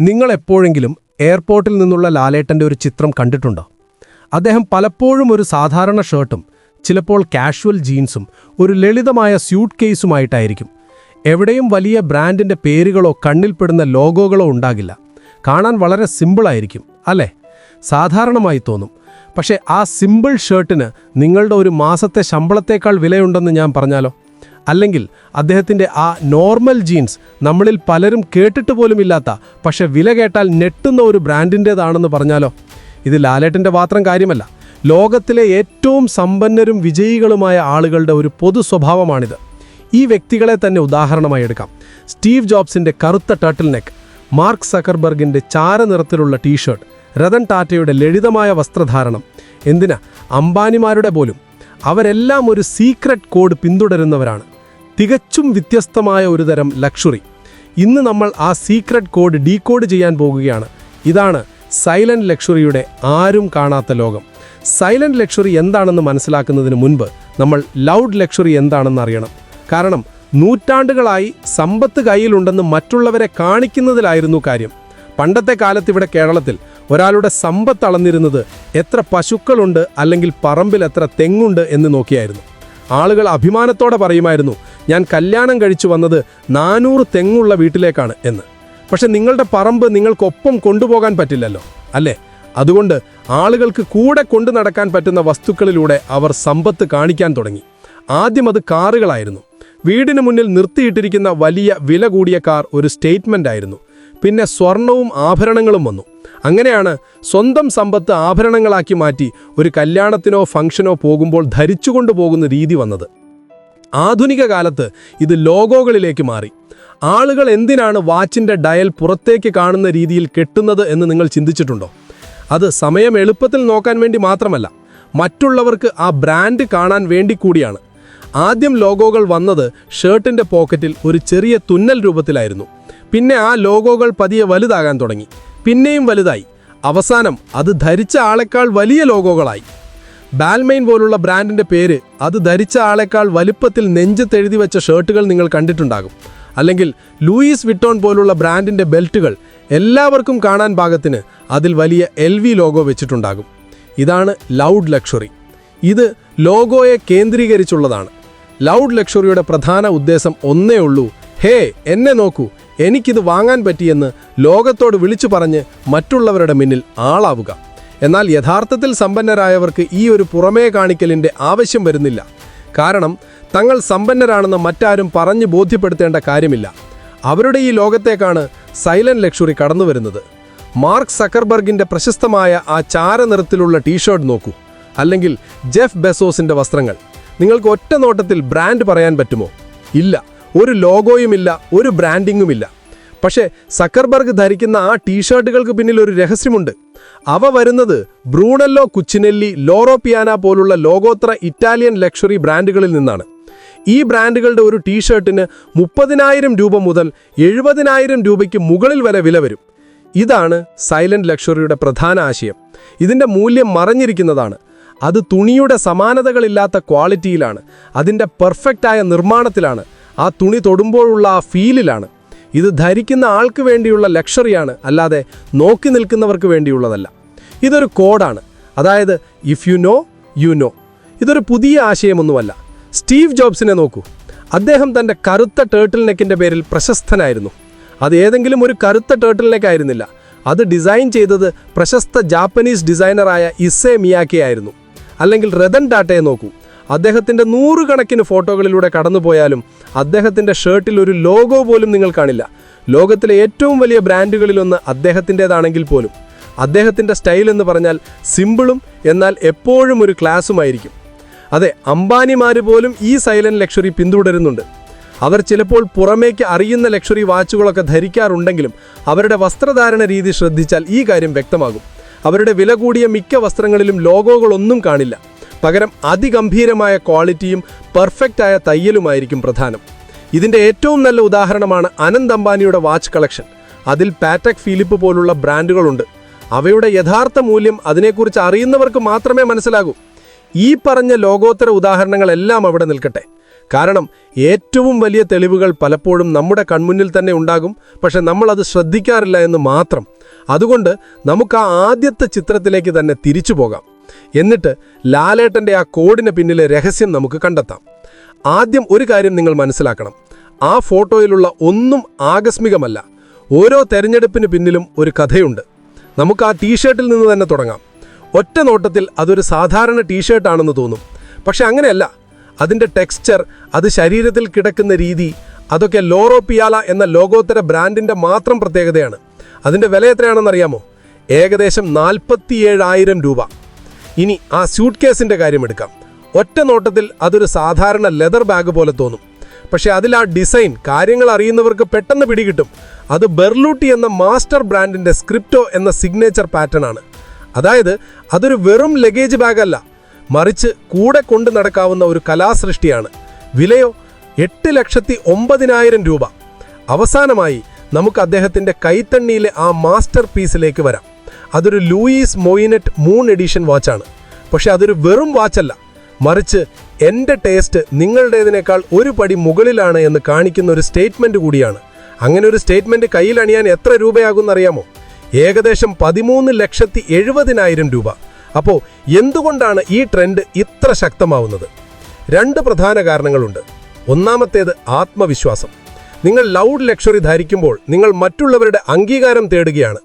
നിങ്ങൾ എപ്പോഴെങ്കിലും എയർപോർട്ടിൽ നിന്നുള്ള ലാലേട്ടന്റെ ഒരു ചിത്രം കണ്ടിട്ടുണ്ടോ? അദ്ദേഹം പലപ്പോഴും ഒരു സാധാരണ ഷർട്ടും ചിലപ്പോൾ കാഷ്വൽ ജീൻസും ഒരു ലളിതമായ സ്യൂട്ട് കേസുമായിട്ടായിരിക്കും. എവിടെയും വലിയ ബ്രാൻഡിന്റെ പേരുകളോ കണ്ണിൽപ്പെടുന്ന ലോഗോകളോ ഉണ്ടാകില്ല. കാണാൻ വളരെ സിമ്പിളായിരിക്കും അല്ലേ? സാധാരണമായി തോന്നും. പക്ഷേ ആ സിമ്പിൾ ഷർട്ടിന് നിങ്ങളുടെ ഒരു മാസത്തെ ശമ്പളത്തേക്കാൾ വിലയുണ്ടെന്ന് ഞാൻ പറഞ്ഞാലോ? അല്ലെങ്കിൽ അദ്ദേഹത്തിന്റെ ആ നോർമൽ ജീൻസ് നമ്മളിൽ പലരും കേട്ടിട്ട് പോലുമില്ലാത്ത പക്ഷെ വില കേട്ടാൽ ഞെട്ടുന്ന ഒരു ബ്രാൻഡിന്റേതാണെന്ന് പറഞ്ഞാലോ? ഇത് ലാലേട്ടന്റെ മാത്രം കാര്യമല്ല. ലോകത്തിലെ ഏറ്റവും സമ്പന്നരും വിജയികളുമായ ആളുകളുടെ ഒരു പൊതു സ്വഭാവമാണിത്. ഈ വ്യക്തികളെ തന്നെ ഉദാഹരണമായി എടുക്കാം. സ്റ്റീവ് ജോബ്സിന്റെ കറുത്ത ടർട്ടിൽ നെക്ക് മാർക്ക് സക്കർബർഗിന്റെ ചാരനിറത്തിലുള്ള ടീഷർട്ട് രതൻ ടാറ്റയുടെ ലളിതമായ വസ്ത്രധാരണം. എന്തിനാ? അംബാനിമാരുടെ പോലും. അവരെല്ലാം ഒരു സീക്രട്ട് കോഡ് പിന്തുടരുന്നവരാണ്. തികച്ചും വ്യത്യസ്തമായ ഒരു തരം ലക്ഷറി. ഇന്ന് നമ്മൾ ആ സീക്രട്ട് കോഡ് ഡീകോഡ് ചെയ്യാൻ പോകുകയാണ്. ഇതാണ് സൈലന്റ് ലക്ഷറിയുടെ ആരും കാണാത്ത ലോകം. സൈലന്റ് ലക്ഷറി എന്താണെന്ന് മനസ്സിലാക്കുന്നതിന് മുൻപ് നമ്മൾ ലൗഡ് ലക്ഷറി എന്താണെന്ന് അറിയണം. കാരണം നൂറ്റാണ്ടുകളായി സമ്പത്ത് കയ്യിലുണ്ടെന്ന് മറ്റുള്ളവരെ കാണിക്കുന്നതിലായിരുന്നു കാര്യം. പണ്ടത്തെ കാലത്ത് ഇവിടെ കേരളത്തിൽ ഒരാളുടെ സമ്പത്ത് അളന്നിരുന്നത് എത്ര പശുക്കളുണ്ട് അല്ലെങ്കിൽ പറമ്പിൽ എത്ര തെങ്ങുണ്ട് എന്ന് നോക്കിയായിരുന്നു. ആളുകൾ അഭിമാനത്തോടെ പറയുമായിരുന്നു ഞാൻ കല്യാണം കഴിച്ചു വന്നത് നാനൂറ് തെങ്ങുള്ള വീട്ടിലേക്കാണ് എന്ന്. പക്ഷെ നിങ്ങളുടെ പറമ്പ് നിങ്ങൾക്കൊപ്പം കൊണ്ടുപോകാൻ പറ്റില്ലല്ലോ അല്ലേ? അതുകൊണ്ട് ആളുകൾക്ക് കൂടെ കൊണ്ടു നടക്കാൻ പറ്റുന്ന വസ്തുക്കളിലൂടെ അവർ സമ്പത്ത് കാണിക്കാൻ തുടങ്ങി. ആദ്യം അത് കാറുകളായിരുന്നു. വീടിന് മുന്നിൽ നിർത്തിയിട്ടിരിക്കുന്ന വലിയ വില കൂടിയ കാർ ഒരു സ്റ്റേറ്റ്മെന്റ് ആയിരുന്നു. പിന്നെ സ്വർണവും ആഭരണങ്ങളും വന്നു. അങ്ങനെയാണ് സ്വന്തം സമ്പത്ത് ആഭരണങ്ങളാക്കി മാറ്റി ഒരു കല്യാണത്തിനോ ഫംഗ്ഷനോ പോകുമ്പോൾ ധരിച്ചുകൊണ്ടു പോകുന്ന രീതി വന്നത്. ആധുനിക കാലത്ത് ഇത് ലോഗോകളിലേക്ക് മാറി. ആളുകൾ എന്തിനാണ് വാച്ചിന്റെ ഡയൽ പുറത്തേക്ക് കാണുന്ന രീതിയിൽ കെട്ടുന്നത് എന്ന് നിങ്ങൾ ചിന്തിച്ചിട്ടുണ്ടോ? അത് സമയം എളുപ്പത്തിൽ നോക്കാൻ വേണ്ടി മാത്രമല്ല മറ്റുള്ളവർക്ക് ആ ബ്രാൻഡ് കാണാൻ വേണ്ടി കൂടിയാണ്. ആദ്യം ലോഗോകൾ വന്നത് ഷർട്ടിന്റെ പോക്കറ്റിൽ ഒരു ചെറിയ തുന്നൽ രൂപത്തിലായിരുന്നു. പിന്നെ ആ ലോഗോകൾ പതിയെ വലുതാകാൻ തുടങ്ങി. പിന്നെയും വലുതായി. അവസാനം അത് ധരിച്ച ആളെക്കാൾ വലിയ ലോഗോകളായി. ബാൽമെയിൻ പോലുള്ള ബ്രാൻഡിന്റെ പേര് അത് ധരിച്ച ആളെക്കാൾ വലുപ്പത്തിൽ നെഞ്ചത്തെഴുതി വെച്ച ഷർട്ടുകൾ നിങ്ങൾ കണ്ടിട്ടുണ്ടാകും. അല്ലെങ്കിൽ ലൂയിസ് വിട്ടോൺ പോലുള്ള ബ്രാൻഡിന്റെ ബെൽറ്റുകൾ എല്ലാവർക്കും കാണാൻ പാകത്തിന് അതിൽ വലിയ എൽ ലോഗോ വെച്ചിട്ടുണ്ടാകും. ഇതാണ് ലൗഡ് ലക്ഷറി. ഇത് ലോഗോയെ കേന്ദ്രീകരിച്ചുള്ളതാണ്. ലൗഡ് ലക്ഷറിയുടെ പ്രധാന ഉദ്ദേശം ഒന്നേ ഉള്ളൂ. ഹേ എന്നെ നോക്കൂ. എനിക്കിത് വാങ്ങാൻ പറ്റിയെന്ന് ലോകത്തോട് വിളിച്ചു പറഞ്ഞ് മറ്റുള്ളവരുടെ മുന്നിൽ ആളാവുക. എന്നാൽ യഥാർത്ഥത്തിൽ സമ്പന്നരായവർക്ക് ഈ ഒരു പുറമേ കാണിക്കലിന്റെ ആവശ്യം വരുന്നില്ല. കാരണം തങ്ങൾ സമ്പന്നരാണെന്ന് മറ്റാരും പറഞ്ഞു ബോധ്യപ്പെടുത്തേണ്ട കാര്യമില്ല. അവരുടെ ഈ ലോകത്തേക്കാണ് സൈലന്റ് ലക്ഷറി കടന്നു വരുന്നത് മാർക്ക് സക്കർബർഗിന്റെ പ്രശസ്തമായ ആ ചാരനിറത്തിലുള്ള ടീഷർട്ട് നോക്കൂ. അല്ലെങ്കിൽ ജെഫ് ബെസോസിന്റെ വസ്ത്രങ്ങൾ. നിങ്ങൾക്ക് ഒറ്റ നോട്ടത്തിൽ ബ്രാൻഡ് പറയാൻ പറ്റുമോ? ഇല്ല. ഒരു ലോഗോയുമില്ല ഒരു ബ്രാൻഡിങ്ങുമില്ല. പക്ഷേ സക്കർബർഗ് ധരിക്കുന്ന ആ ടീഷർട്ടുകൾക്ക് പിന്നിൽ ഒരു രഹസ്യമുണ്ട്. അവ വരുന്നത് ബ്രൂണല്ലോ കുച്ചിനെല്ലി ലോറോ പിയാന പോലുള്ള ലോകോത്തര ഇറ്റാലിയൻ ലക്ഷറി ബ്രാൻഡുകളിൽ നിന്നാണ്. ഈ ബ്രാൻഡുകളുടെ ഒരു ടീഷർട്ടിന് മുപ്പതിനായിരം രൂപ മുതൽ എഴുപതിനായിരം രൂപയ്ക്ക് മുകളിൽ വരെ വില വരും. ഇതാണ് സൈലന്റ് ലക്ഷറിയുടെ പ്രധാന ആശയം. ഇതിന്റെ മൂല്യം മറഞ്ഞിരിക്കുന്നതാണ്. അത് തുണിയുടെ സമാനതകളില്ലാത്ത ക്വാളിറ്റിയിലാണ്. അതിന്റെ പെർഫെക്റ്റായ നിർമ്മാണത്തിലാണ്. ആ തുണി തൊടുമ്പോഴുള്ള ആ ഫീലിലാണ്. ഇത് ധരിക്കുന്ന ആൾക്ക് വേണ്ടിയുള്ള ലക്ഷറിയാണ് അല്ലാതെ നോക്കി നിൽക്കുന്നവർക്ക് വേണ്ടിയുള്ളതല്ല. ഇതൊരു കോഡാണ്. അതായത് if you know you know ഇതൊരു പുതിയ ആശയമൊന്നുമല്ല. സ്റ്റീവ് ജോബ്സിനെ നോക്കൂ. അദ്ദേഹം തന്റെ കറുത്ത ടേർട്ടിൽ നെക്കിന്റെ പേരിൽ പ്രശസ്തനായിരുന്നു. അത് ഏതെങ്കിലും ഒരു കറുത്ത ടേർട്ടിൽ നെക്കായിരുന്നില്ല അത് ഡിസൈൻ ചെയ്തത് പ്രശസ്ത ജാപ്പനീസ് ഡിസൈനറായ ഇസെ മിയാക്കി ആയിരുന്നു. അല്ലെങ്കിൽ റതൻ ടാറ്റയെ നോക്കൂ. അദ്ദേഹത്തിന്റെ നൂറുകണക്കിന് ഫോട്ടോകളിലൂടെ കടന്നുപോയാലും അദ്ദേഹത്തിന്റെ ഷർട്ടിൽ ഒരു ലോഗോ പോലും നിങ്ങൾ കാണില്ല. ലോകത്തിലെ ഏറ്റവും വലിയ ബ്രാൻഡുകളിലൊന്ന് അദ്ദേഹത്തിന്റെതാണെങ്കിൽ പോലും. അദ്ദേഹത്തിന്റെ സ്റ്റൈൽ എന്ന് പറഞ്ഞാൽ സിമ്പിളും എന്നാൽ എപ്പോഴും ഒരു ക്ലാസ്സുമായിരിക്കും. അതെ അംബാനിമാർ പോലും ഈ സൈലന്റ് ലക്ഷറി പിന്തുടരുന്നുണ്ട്. അവർ ചിലപ്പോൾ പുറമേക്ക് അറിയുന്ന ലക്ഷറി വാച്ചുകളൊക്കെ ധരിക്കാറുണ്ടെങ്കിലും അവരുടെ വസ്ത്രധാരണ രീതി ശ്രദ്ധിച്ചാൽ ഈ കാര്യം വ്യക്തമാകും. അവരുടെ വില കൂടിയ മിക്ക വസ്ത്രങ്ങളിലും ലോഗോകളൊന്നും കാണില്ല. പകരം അതിഗംഭീരമായ ക്വാളിറ്റിയും പെർഫെക്റ്റായ തയ്യലുമായിരിക്കും പ്രധാനം. ഇതിന്റെ ഏറ്റവും നല്ല ഉദാഹരണമാണ് അനന്ത് അംബാനിയുടെ വാച്ച് കളക്ഷൻ. അതിൽ പാറ്റക് ഫിലിപ്പ് പോലുള്ള ബ്രാൻഡുകളുണ്ട്. അവയുടെ യഥാർത്ഥ മൂല്യം അതിനെക്കുറിച്ച് അറിയുന്നവർക്ക് മാത്രമേ മനസ്സിലാകൂ. ഈ പറഞ്ഞ ലോകോത്തര ഉദാഹരണങ്ങളെല്ലാം അവിടെ നിൽക്കട്ടെ. കാരണം ഏറ്റവും വലിയ തെളിവുകൾ പലപ്പോഴും നമ്മുടെ കൺമുന്നിൽ തന്നെ ഉണ്ടാകും. പക്ഷെ അത് ശ്രദ്ധിക്കാറില്ല എന്ന് മാത്രം. അതുകൊണ്ട് നമുക്ക് ആ ആദ്യത്തെ ചിത്രത്തിലേക്ക് തന്നെ തിരിച്ചു പോകാം. എന്നിട്ട് ലാലേട്ടന്റെ ആ കോഡിന് പിന്നിലെ രഹസ്യം നമുക്ക് കണ്ടെത്താം. ആദ്യം ഒരു കാര്യം നിങ്ങൾ മനസ്സിലാക്കണം. ആ ഫോട്ടോയിലുള്ള ഒന്നും ആകസ്മികമല്ല. ഓരോ തെരഞ്ഞെടുപ്പിന് പിന്നിലും ഒരു കഥയുണ്ട്. നമുക്ക് ആ ടീഷർട്ടിൽ നിന്ന് തന്നെ തുടങ്ങാം. ഒറ്റ നോട്ടത്തിൽ അതൊരു സാധാരണ ടീഷർട്ടാണെന്ന് തോന്നും. പക്ഷെ അങ്ങനെയല്ല. അതിന്റെ ടെക്സ്ചർ അത് ശരീരത്തിൽ കിടക്കുന്ന രീതി അതൊക്കെ ലോറോ പിയാല എന്ന ലോകോത്തര ബ്രാൻഡിന്റെ മാത്രം പ്രത്യേകതയാണ്. അതിന്റെ വില എത്രയാണെന്നറിയാമോ? ഏകദേശം നാൽപ്പത്തിയേഴായിരം രൂപ. ഇനി ആ സ്യൂട്ട് കേസിന്റെ കാര്യം എടുക്കാം. ഒറ്റ നോട്ടത്തിൽ അതൊരു സാധാരണ ലെതർ ബാഗ് പോലെ തോന്നും. പക്ഷേ അതിൽ ആ ഡിസൈൻ കാര്യങ്ങൾ അറിയുന്നവർക്ക് പെട്ടെന്ന് പിടികിട്ടും. അത് ബെർലൂട്ടി എന്ന മാസ്റ്റർ ബ്രാൻഡിന്റെ സ്ക്രിപ്റ്റോ എന്ന സിഗ്നേച്ചർ പാറ്റേൺ ആണ്. അതായത് അതൊരു വെറും ലഗേജ് ബാഗല്ല മറിച്ച് കൂടെ കൊണ്ടു നടക്കാവുന്ന ഒരു കലാസൃഷ്ടിയാണ്. വിലയോ എട്ട് ലക്ഷത്തി ഒമ്പതിനായിരം രൂപ. അവസാനമായി നമുക്ക് അദ്ദേഹത്തിന്റെ കൈത്തണ്ണിയിലെ ആ മാസ്റ്റർ പീസിലേക്ക് വരാം. അതൊരു ലൂയിസ് മൊയിനറ്റ് മൂൺ എഡിഷൻ വാച്ചാണ്. പക്ഷേ അതൊരു വെറും വാച്ചല്ല. മറിച്ച് എന്റെ ടേസ്റ്റ് നിങ്ങളുടേതിനേക്കാൾ ഒരു പടി മുകളിലാണ് എന്ന് കാണിക്കുന്ന ഒരു സ്റ്റേറ്റ്മെന്റ് കൂടിയാണ്. അങ്ങനെ ഒരു സ്റ്റേറ്റ്മെന്റ് കയ്യിൽ അണിയാൻ എത്ര രൂപയാകുമെന്നറിയാമോ? ഏകദേശം പതിമൂന്ന് ലക്ഷത്തി എഴുപതിനായിരം രൂപ. അപ്പോൾ എന്തുകൊണ്ടാണ് ഈ ട്രെൻഡ് ഇത്ര ശക്തമാവുന്നത്? രണ്ട് പ്രധാന കാരണങ്ങളുണ്ട്. ഒന്നാമത്തേത് ആത്മവിശ്വാസം. നിങ്ങൾ ലൗഡ് ലക്ഷറി ധരിക്കുമ്പോൾ നിങ്ങൾ മറ്റുള്ളവരുടെ അംഗീകാരം തേടുകയാണ്.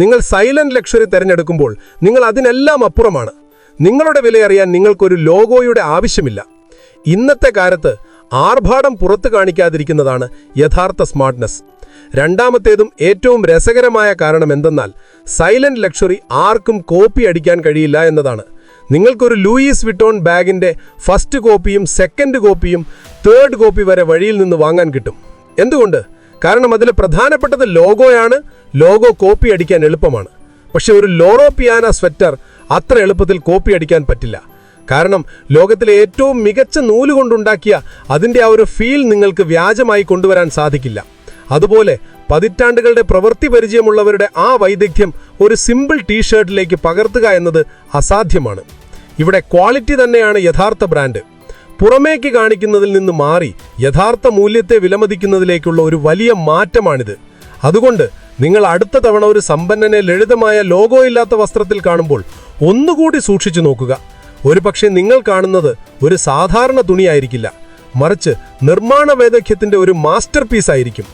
നിങ്ങൾ സൈലന്റ് ലക്ഷറി തിരഞ്ഞെടുക്കുമ്പോൾ നിങ്ങൾ അതിനെല്ലാം അപ്പുറമാണ്. നിങ്ങളുടെ വിലയറിയാൻ നിങ്ങൾക്കൊരു ലോഗോയുടെ ആവശ്യമില്ല. ഇന്നത്തെ കാലത്ത് ആർഭാടം പുറത്തു കാണിക്കാതിരിക്കുന്നതാണ് യഥാർത്ഥ സ്മാർട്ട്നെസ്. രണ്ടാമത്തേതും ഏറ്റവും രസകരമായ കാരണം എന്തെന്നാൽ സൈലന്റ് ലക്ഷറി ആർക്കും കോപ്പി അടിക്കാൻ കഴിയില്ല എന്നതാണ്. നിങ്ങൾക്കൊരു ലൂയിസ് വിട്ടോൺ ബാഗിന്റെ ഫസ്റ്റ് കോപ്പിയും സെക്കൻഡ് കോപ്പിയും തേർഡ് കോപ്പി വരെ വഴിയിൽ നിന്ന് വാങ്ങാൻ കിട്ടും. എന്തുകൊണ്ട്? കാരണം അതിൽ പ്രധാനപ്പെട്ടത് ലോഗോയാണ് ലോഗോ കോപ്പി അടിക്കാൻ എളുപ്പമാണ്. പക്ഷേ ഒരു ലോറോ പിയാന സ്വെറ്റർ അത്ര എളുപ്പത്തിൽ കോപ്പി അടിക്കാൻ പറ്റില്ല. കാരണം ലോകത്തിലെ ഏറ്റവും മികച്ച നൂൽ കൊണ്ടുണ്ടാക്കിയ അതിന്റെ ആ ഒരു ഫീൽ നിങ്ങൾക്ക് വ്യാജമായി കൊണ്ടുവരാൻ സാധിക്കില്ല. അതുപോലെ പതിറ്റാണ്ടുകളുടെ പ്രവൃത്തി പരിചയമുള്ളവരുടെ ആ വൈദഗ്ധ്യം ഒരു സിമ്പിൾ ടീഷർട്ടിലേക്ക് പകർത്തുക എന്നത് അസാധ്യമാണ്. ഇവിടെ ക്വാളിറ്റി തന്നെയാണ് യഥാർത്ഥ ബ്രാൻഡ്. പുറമേക്ക് കാണിക്കുന്നതിൽ നിന്ന് മാറി യഥാർത്ഥ മൂല്യത്തെ വിലമതിക്കുന്നതിലേക്കുള്ള ഒരു വലിയ മാറ്റമാണിത്. അതുകൊണ്ട് നിങ്ങൾ അടുത്ത തവണ ഒരു സമ്പന്നനെ ലളിതമായ ലോഗോ ഇല്ലാത്ത വസ്ത്രത്തിൽ കാണുമ്പോൾ ഒന്നുകൂടി സൂക്ഷിച്ചു നോക്കുക. ഒരുപക്ഷെ നിങ്ങൾ കാണുന്നത് ഒരു സാധാരണ തുണിയായിരിക്കില്ല. മറിച്ച് നിർമ്മാണ വൈദഗ്ധ്യത്തിന്റെ ഒരു മാസ്റ്റർ പീസ് ആയിരിക്കും.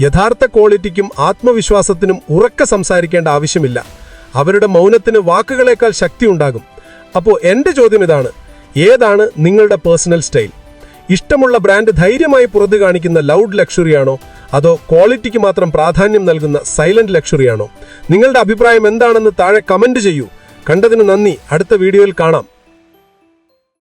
യഥാർത്ഥ ക്വാളിറ്റിക്കും ആത്മവിശ്വാസത്തിനും ഉറക്കെ സംസാരിക്കേണ്ട ആവശ്യമില്ല. അവരുടെ മൗനത്തിന് വാക്കുകളേക്കാൾ ശക്തി ഉണ്ടാകും. അപ്പോൾ എന്റെ ചോദ്യം ഇതാണ്. ഏതാണ് നിങ്ങളുടെ പേഴ്സണൽ സ്റ്റൈൽ ഇഷ്ടമുള്ള ബ്രാൻഡ് ധൈര്യമായി പുറത്തു കാണിക്കുന്ന ലൗഡ് ലക്ഷറിയാണോ അതോ ക്വാളിറ്റിക്ക് മാത്രം പ്രാധാന്യം നൽകുന്ന സൈലന്റ് ലക്ഷറിയാണോ? നിങ്ങളുടെ അഭിപ്രായം എന്താണെന്ന് താഴെ കമന്റ് ചെയ്യൂ. കണ്ടതിന് നന്ദി. അടുത്ത വീഡിയോയിൽ കാണാം.